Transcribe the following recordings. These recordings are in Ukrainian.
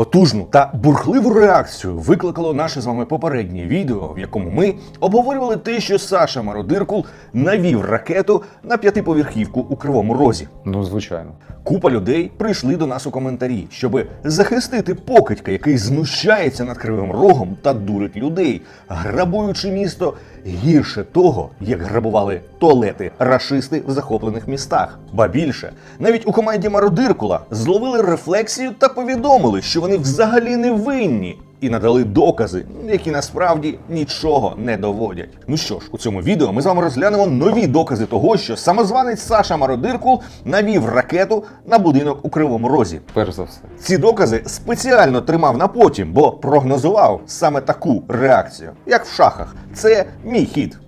Потужну та бурхливу реакцію викликало наше з вами попереднє відео, в якому ми обговорювали те, що Саша Мародиркул навів ракету на п'ятиповерхівку у Кривому Розі. Ну, звичайно. Купа людей прийшли до нас у коментарі, щоб захистити покидька, який знущається над кривим рогом та дурить людей, грабуючи місто гірше того, як грабували туалети рашисти в захоплених містах. Ба більше, навіть у команді Мародиркула зловили рефлексію та повідомили, що вони взагалі не винні. І надали докази, які насправді нічого не доводять. Ну що ж, у цьому відео ми з вами розглянемо нові докази того, що самозванець Саша Мародиркул навів ракету на будинок у Кривому Розі. Перш за все. Ці докази спеціально тримав на потім, бо прогнозував саме таку реакцію, як в шахах. Це мій хід.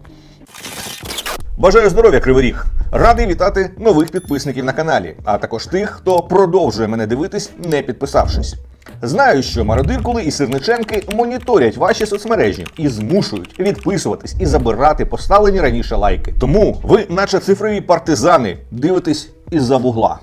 Бажаю здоров'я, Кривий Ріг! Радий вітати нових підписників на каналі, а також тих, хто продовжує мене дивитись, не підписавшись. Знаю, що мародиркули і сирниченки моніторять ваші соцмережі і змушують відписуватись і забирати поставлені раніше лайки. Тому ви, наче цифрові партизани, дивитесь із-за вугла.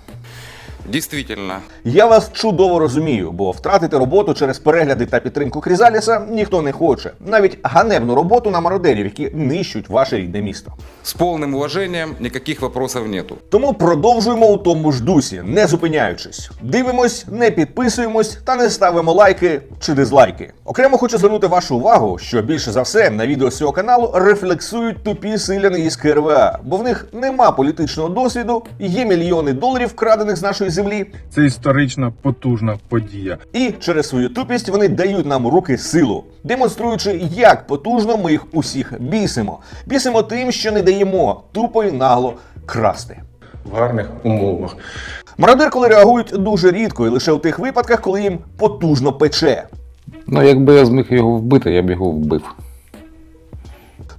Действительно, Я вас чудово розумію, бо втратити роботу через перегляди та підтримку Крізаліса ніхто не хоче. Навіть ганебну роботу на мародерів, які нищуть ваше рідне місто. с полным уважением никаких вопросов нету. Тому продовжуємо у тому ж дусі, не зупиняючись. Дивимось, не підписуємось та не ставимо лайки чи дизлайки. Окремо хочу звернути вашу увагу, що більше за все на відео з цього каналу рефлексують тупі селяни із КРВА, бо в них нема політичного досвіду, є мільйони доларів вкрадених з нашої землі, Це історична потужна подія. І через свою тупість вони дають нам руки силу, демонструючи, як потужно ми їх усіх бісимо. Бісимо тим, що не даємо тупо і нагло красти. В гарних умовах. Мародерколи реагують дуже рідко і лише у тих випадках, коли їм потужно пече. Ну, якби я зміг його вбити, я б його вбив.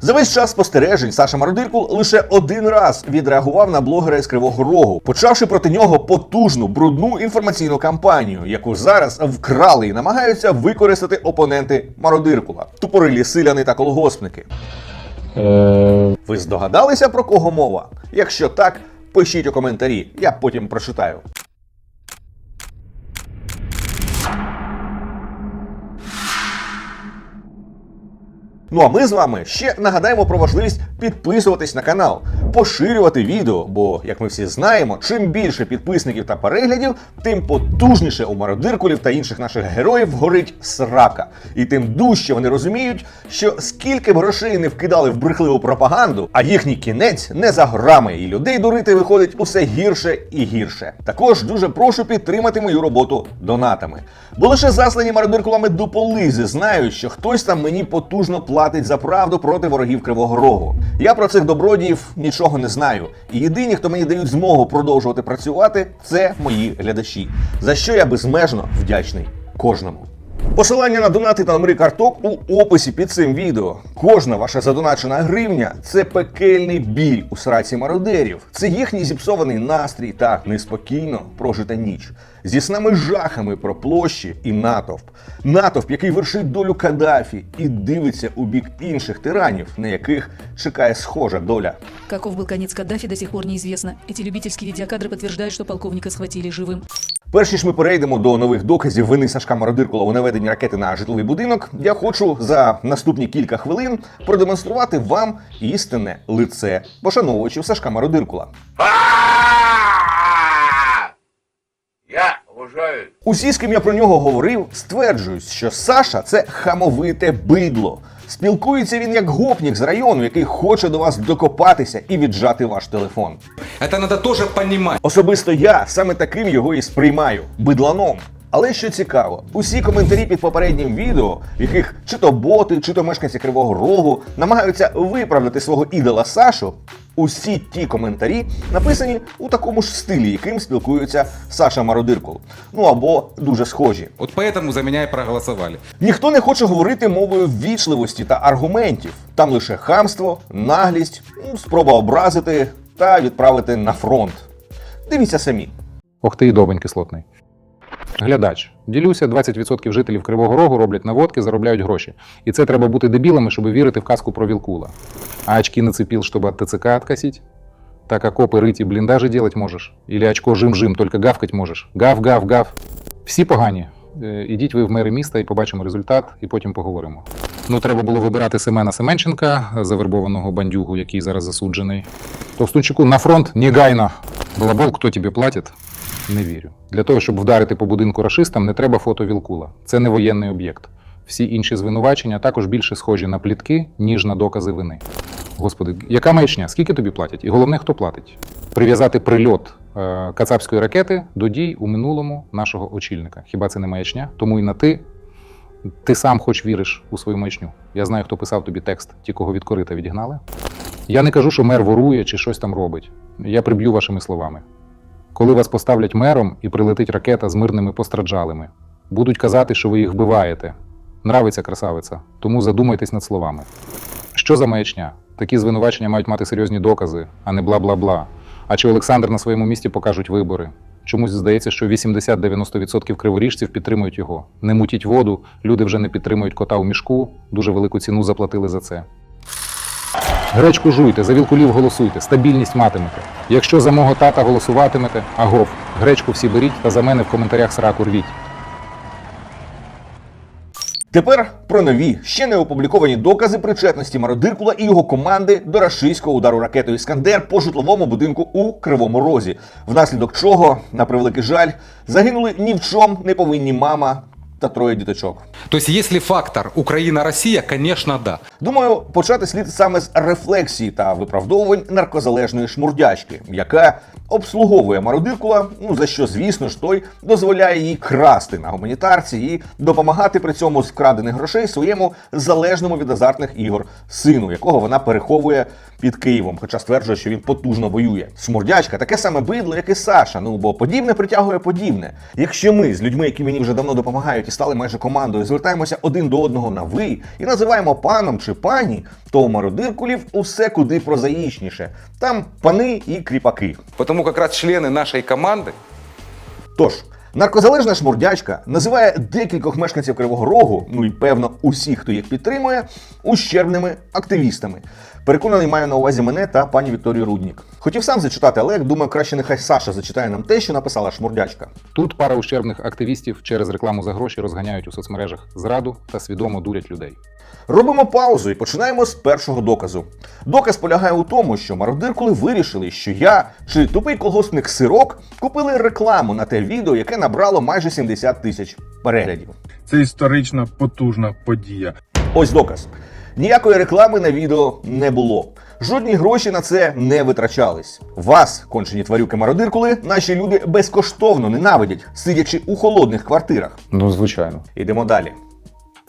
За весь час спостережень Саша Мародиркул лише один раз відреагував на блогера із Кривого Рогу, почавши проти нього потужну брудну інформаційну кампанію, яку зараз вкрали і намагаються використати опоненти Мародиркула, тупорилі селяни та колгоспники. Е, Ви здогадалися про кого мова? Якщо так, пишіть у коментарі, я потім прочитаю. Ну а ми з вами ще нагадаємо про важливість підписуватись на канал, поширювати відео, бо, як ми всі знаємо, чим більше підписників та переглядів, тим потужніше у мародиркулів та інших наших героїв горить срака. І тим дужче вони розуміють, що скільки б грошей не вкидали в брехливу пропаганду, а їхній кінець не за грами, і людей дурити виходить усе гірше і гірше. Також дуже прошу підтримати мою роботу донатами. Бо лише заслані мародиркулами дуполизи знають, що хтось там мені потужно платить за правду проти ворогів Кривого Рогу. Я про цих добродіїв нічого не знаю. І єдині, хто мені дають змогу продовжувати працювати, це мої глядачі. За що я безмежно вдячний кожному. Посилання на донати та номери карток у описі під цим відео. Кожна ваша задоначена гривня це пекельний біль у сраці мародерів. Це їхній зіпсований настрій та неспокійно прожита ніч. Зі снами жахами про площі і натовп. Натовп, який вершить долю Каддафі і дивиться у бік інших тиранів, на яких чекає схожа доля. Каков был конец Каддафи, до сих пор неизвестно. Эти любительские видеокадры подтверждают, что полковника схватили живым. Перш ніж ми перейдемо до нових доказів вини Сашка Мародиркула у наведенні ракети на житловий будинок, я хочу за наступні кілька хвилин продемонструвати вам істинне лице пошановувачів Сашка Мародиркула. Я уважаю Усі, з ким я про нього говорив, стверджують, що Саша це хамовите бидло. Спілкується він як гопнік з району, який хоче до вас докопатися і віджати ваш телефон. Це треба теж розуміти. Особисто я саме таким його і сприймаю бидланом. Але що цікаво, усі коментарі під попереднім відео, в яких чи то боти, чи то мешканці Кривого Рогу намагаються виправдати свого ідола Сашу, усі ті коментарі написані у такому ж стилі, яким спілкується Саша Мародиркул. Ну або дуже схожі. Вот поэтому за меня и проголосовали. Ніхто не хоче говорити мовою ввічливості та аргументів. Там лише хамство, наглість, ну, спроба образити та відправити на фронт. Дивіться самі. ох ти і добень кислотний. Глядач. Ділюся, 20% жителів Кривого Рогу роблять наводки, заробляють гроші. І це треба бути дебілами, щоб вірити в казку про Вілкула. А очки нацепил, чтобы от ТЦК откосить? Так окопы рыть и блиндажи делать можешь? Или очко жим-жим, только гавкать можешь? Гав, гав, гав. Всі погані. Е, Ідіть ви в мери міста і побачимо результат, і потім поговоримо. Ну, треба було вибирати Семена Семенченка, завербованого бандюгу, який зараз засуджений. Товстунчику на фронт негайно. Балабол, хто тобі платить? Не вірю. Для того, щоб вдарити по будинку рашистам, не треба фото Вілкула. Це не воєнний об'єкт. Всі інші звинувачення також більше схожі на плітки, ніж на докази вини. Господи, яка маячня? Скільки тобі платять? І головне, хто платить? Прив'язати прильот е, кацапської ракети до дій у минулому нашого очільника. Хіба це не маячня? Тому і на ти. Ти сам хоч віриш у свою маячню. Я знаю, хто писав тобі текст, ті, кого від корита відігнали. Я не кажу, що мер ворує чи щось там робить. Я приб'ю вашими словами. Коли вас поставлять мером і прилетить ракета з мирними постраждалими, будуть казати, що ви їх вбиваєте. Нравиться красавиця, тому задумайтесь над словами. Що за маячня? Такі звинувачення мають мати серйозні докази, а не бла-бла-бла. А чи Олександр на своєму місці покажуть вибори? Чомусь здається, що 80-90% криворіжців підтримують його. Не мутіть воду, люди вже не підтримують кота у мішку, дуже велику ціну заплатили за це. Гречку жуйте, за вілкулів голосуйте, стабільність матимете. Якщо за мого тата голосуватимете, агов, гречку всі беріть та за мене в коментарях сраку рвіть. Тепер про нові, ще не опубліковані докази причетності Мародиркула і його команди до рашистського удару ракетою Іскандер по житловому будинку у Кривому Розі, внаслідок чого, на превеликий жаль, загинули ні в чому не повинні мама та троє діточок. То есть, если фактор Украина-Россия, конечно, да. Думаю, почати слід саме з рефлексії та виправдовувань наркозалежної шмурдячки, яка обслуговує мародиркула, ну за що, звісно ж, той дозволяє їй красти на гуманітарці і допомагати при цьому з вкрадених грошей своєму залежному від азартних ігор сину, якого вона переховує під Києвом, хоча стверджує, що він потужно воює. Шмурдячка таке саме бидло, як і Саша. Ну бо подібне притягує подібне. Якщо ми з людьми, які мені вже давно допомагають і стали майже командою, звертаємося один до одного на ви і називаємо паном чи пані, то у мародиркулів усе куди прозаїчніше. Там пани і кріпаки. Потому как раз члены нашей команды Тож, наркозалежна шмурдячка називає декількох мешканців Кривого Рогу, ну і певно усіх, хто їх підтримує, ущербними активістами. Переконаний маю на увазі мене та пані Вікторію Руднік. Хотів сам зачитати, але думаю, краще нехай Саша зачитає нам те, що написала шмурдячка. Тут пара ущербних активістів через рекламу за гроші розганяють у соцмережах зраду та свідомо дурять людей. Робимо паузу і починаємо з першого доказу. Доказ полягає у тому, що мародиркули вирішили, що я чи тупий колгоспник сирок купили рекламу на те відео, яке набрало майже 70 тисяч переглядів. Це історична потужна подія. Ось доказ. Ніякої реклами на відео не було. Жодні гроші на це не витрачались. Вас, кончені тварюки мародиркули, наші люди безкоштовно ненавидять, сидячи у холодних квартирах. Ну, звичайно. Ідемо далі.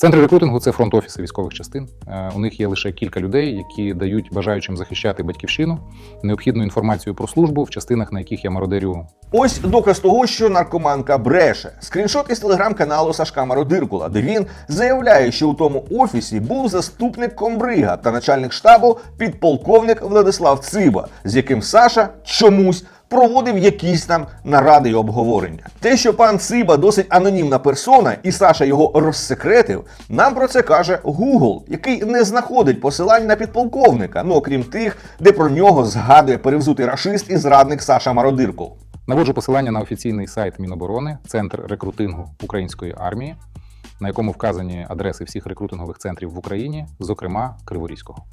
Центри рекрутингу це фронт-офіси військових частин. Е, У них є лише кілька людей, які дають бажаючим захищати батьківщину необхідну інформацію про службу в частинах, на яких я мародерю. Ось доказ того, що наркоманка бреше. Скріншот із телеграм-каналу Сашка Мародиркула, де він заявляє, що у тому офісі був заступник комбрига та начальник штабу підполковник Владислав Циба, з яким Саша чомусь. Проводив якісь там наради й обговорення. Те, що пан Циба досить анонімна персона, і Саша його розсекретив, нам про це каже Google, який не знаходить посилань на підполковника, ну окрім тих, де про нього згадує перевзутий рашист і зрадник Саша Мародиркул. Наводжу посилання на офіційний сайт Міноборони, центр рекрутингу української армії, на якому вказані адреси всіх рекрутингових центрів в Україні, зокрема Криворізького.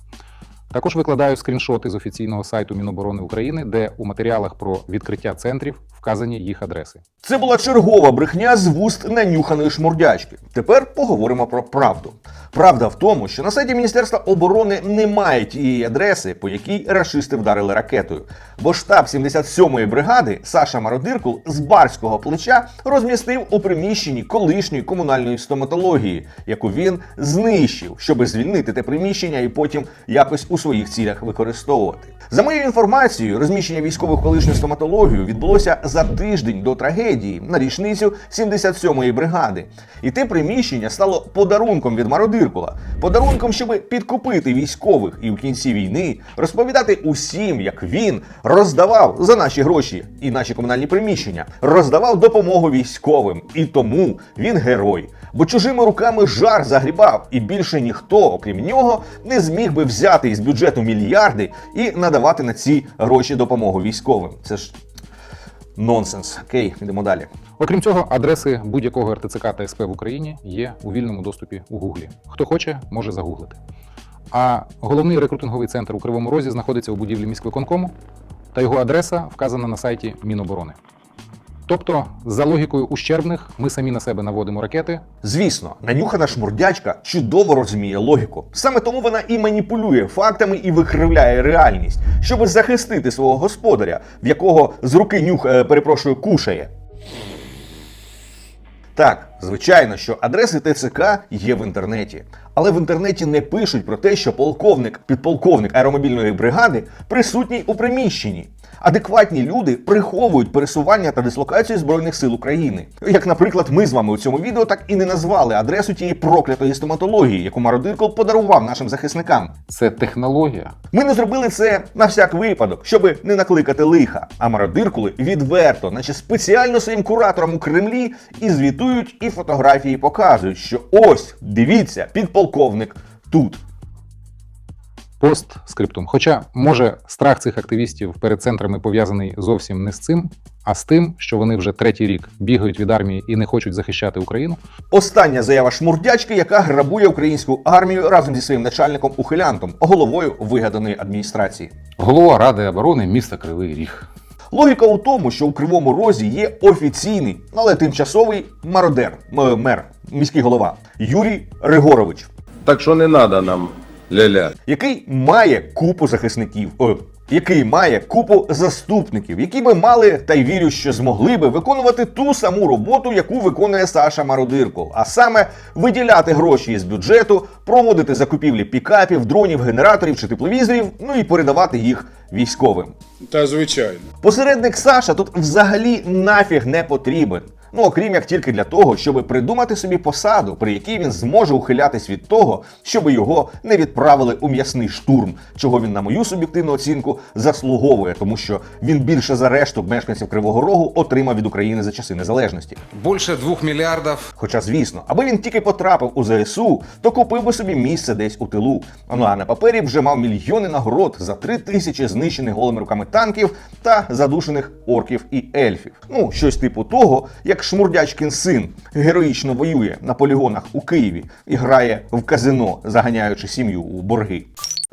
Також викладаю скріншоти з офіційного сайту Міноборони України, де у матеріалах про відкриття центрів вказані їх адреси. Це була чергова брехня з вуст нанюханої шмурдячки. Тепер поговоримо про правду. Правда в тому, що на сайті Міністерства оборони немає тієї адреси, по якій рашисти вдарили ракетою. Бо штаб 77-ї бригади Саша Мародиркул з барського плеча розмістив у приміщенні колишньої комунальної стоматології, яку він знищив, щоби звільнити те приміщення і потім якось у своїх цілях використовувати. За моєю інформацією, розміщення військових колишньої стоматології відбулося за тиждень до трагедії на річницю 77-ї бригади. І те приміщення стало подарунком від Мародиркула, подарунком, щоб підкупити військових і в кінці війни розповідати усім, як він роздавав за наші гроші і наші комунальні приміщення, роздавав допомогу військовим. І тому він герой. Бо чужими руками жар загрібав, і більше ніхто, окрім нього, не зміг би взяти із бюджету мільярди і надавати на ці гроші допомогу військовим. Це ж нонсенс. Окей, йдемо далі. Окрім цього, адреси будь-якого РТЦК та СП в Україні є у вільному доступі у Гуглі. Хто хоче, може загуглити. А головний рекрутинговий центр у Кривому Розі знаходиться у будівлі міськвиконкому, та його адреса вказана на сайті Міноборони. Тобто, за логікою ущербних, ми самі на себе наводимо ракети, Звісно, нанюхана шмурдячка чудово розуміє логіку. Саме тому вона і маніпулює фактами і викривляє реальність, щоб захистити свого господаря, в якого з руки нюх, е, перепрошую, кушає. Так, звичайно, що адреси ТЦК є в інтернеті, але в інтернеті не пишуть про те, що полковник, підполковник аеромобільної бригади присутній у приміщенні. Адекватні люди приховують пересування та дислокацію збройних сил України. Як, наприклад, ми з вами у цьому відео так і не назвали адресу тієї проклятої стоматології, яку Мародиркол подарував нашим захисникам. це технологія. Ми не зробили це на всяк випадок, щоб не накликати лиха. А мародиркули відверто, наче спеціально своїм кураторам у Кремлі, і звітують, і фотографії показують, що ось дивіться, підполковник тут. Пост скриптум. Хоча, може, страх цих активістів перед центрами пов'язаний зовсім не з цим, а з тим, що вони вже третій рік бігають від армії і не хочуть захищати Україну. Остання заява шмурдячки, яка грабує українську армію разом зі своїм начальником ухилянтом, головою вигаданої адміністрації. Голова Ради оборони міста Кривий Ріг. Логіка у тому, що у Кривому Розі є офіційний, але тимчасовий мародер, м- мер, міський голова Юрій Ригорович. Так що не треба нам ля-ля. який має купу захисників, о, який має купу заступників, які би мали та й вірю, що змогли би виконувати ту саму роботу, яку виконує Саша Мародирков, а саме виділяти гроші із бюджету, проводити закупівлі пікапів, дронів, генераторів чи тепловізорів, ну і передавати їх військовим. Та звичайно. Посередник Саша тут взагалі нафіг не потрібен. Ну, окрім як тільки для того, щоб придумати собі посаду, при якій він зможе ухилятись від того, щоб його не відправили у м'ясний штурм, чого він, на мою суб'єктивну оцінку, заслуговує, тому що він більше за решту мешканців Кривого Рогу отримав від України за часи незалежності. Больше двух миллиардов Хоча, звісно, аби він тільки потрапив у ЗСУ, то купив би собі місце десь у тилу. Ну а на папері вже мав мільйони нагород за три тисячі знищених голими руками танків та задушених орків і ельфів. Ну, щось типу того, як Шмурдячкін син героїчно воює на полігонах у Києві і грає в казино, заганяючи сім'ю у борги.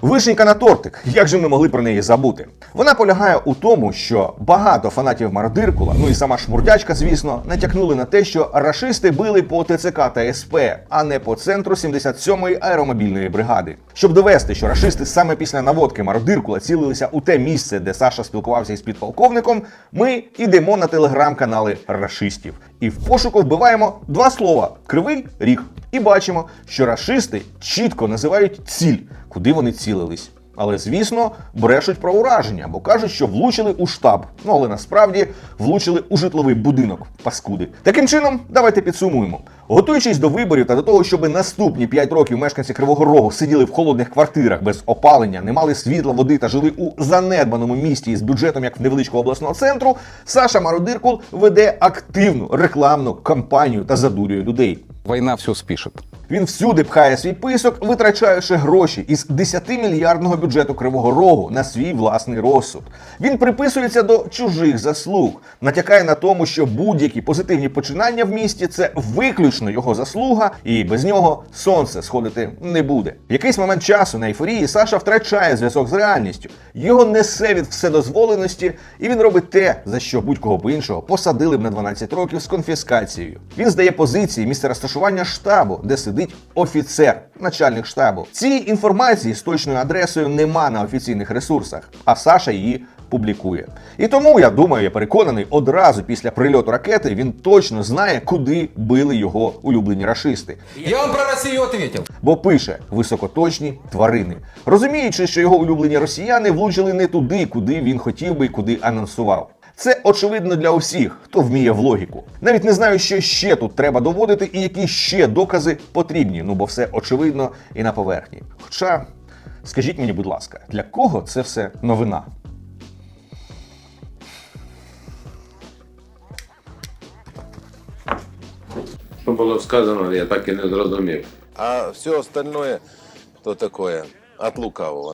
Вишенька на тортик, як же ми могли про неї забути? Вона полягає у тому, що багато фанатів Мардиркула, ну і сама шмурдячка, звісно, натякнули на те, що рашисти били по ТЦК та СП, а не по центру 77-ї аеромобільної бригади. Щоб довести, що рашисти саме після наводки Мардиркула цілилися у те місце, де Саша спілкувався із підполковником, ми йдемо на телеграм-канали рашистів і в пошуку вбиваємо два слова: кривий ріг. І бачимо, що рашисти чітко називають ціль, куди вони цілились. Але звісно, брешуть про ураження, бо кажуть, що влучили у штаб. Ну але насправді влучили у житловий будинок паскуди. Таким чином, давайте підсумуємо. Готуючись до виборів та до того, щоб наступні 5 років мешканці Кривого Рогу сиділи в холодних квартирах без опалення, не мали світла, води та жили у занедбаному місті із бюджетом як невеличкого обласного центру, Саша Мародиркул веде активну рекламну кампанію та задурює людей. Війна все спішить. Він всюди пхає свій писок, витрачаючи гроші із 10-мільярдного бюджету Кривого Рогу на свій власний розсуд. Він приписується до чужих заслуг, натякає на тому, що будь-які позитивні починання в місті це виключно його заслуга, і без нього сонце сходити не буде. В якийсь момент часу на ейфорії Саша втрачає зв'язок з реальністю. Його несе від вседозволеності, і він робить те, за що будь-кого б іншого посадили б на 12 років з конфіскацією. Він здає позиції місце розташування штабу, де сидить офіцер, начальник штабу. Цієї інформації з точною адресою нема на офіційних ресурсах, а Саша її публікує. І тому я думаю, я переконаний, одразу після прильоту ракети він точно знає, куди били його улюблені рашисти. Я вам про Россию ответил. Бо пише високоточні тварини, розуміючи, що його улюблені росіяни влучили не туди, куди він хотів би і куди анонсував. Це очевидно для усіх, хто вміє в логіку. Навіть не знаю, що ще тут треба доводити і які ще докази потрібні. Ну бо все очевидно і на поверхні. Хоча, скажіть мені, будь ласка, для кого це все новина? Що було сказано, я так і не зрозумів. А все остальное, то такое, от лукавого.